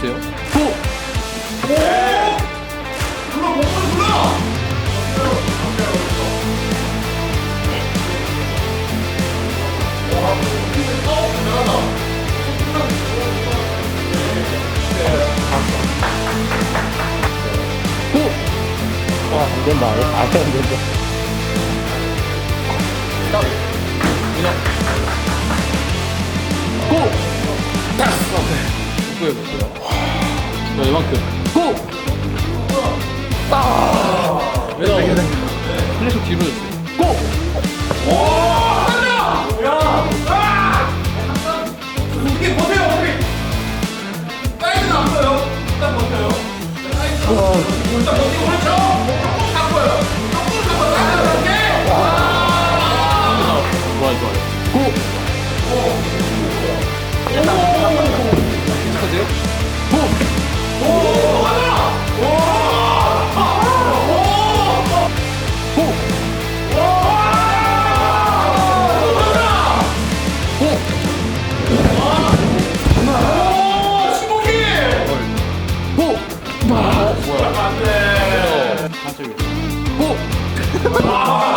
주세요. 고! 오! 불러 몸을 불러! 안 된다, 아예 안 된다. 딱, 그냥. 자, 이만큼. 고! 딱! 왜나 플래시 뒤로 줬어요. 맞습니다. 오! 아.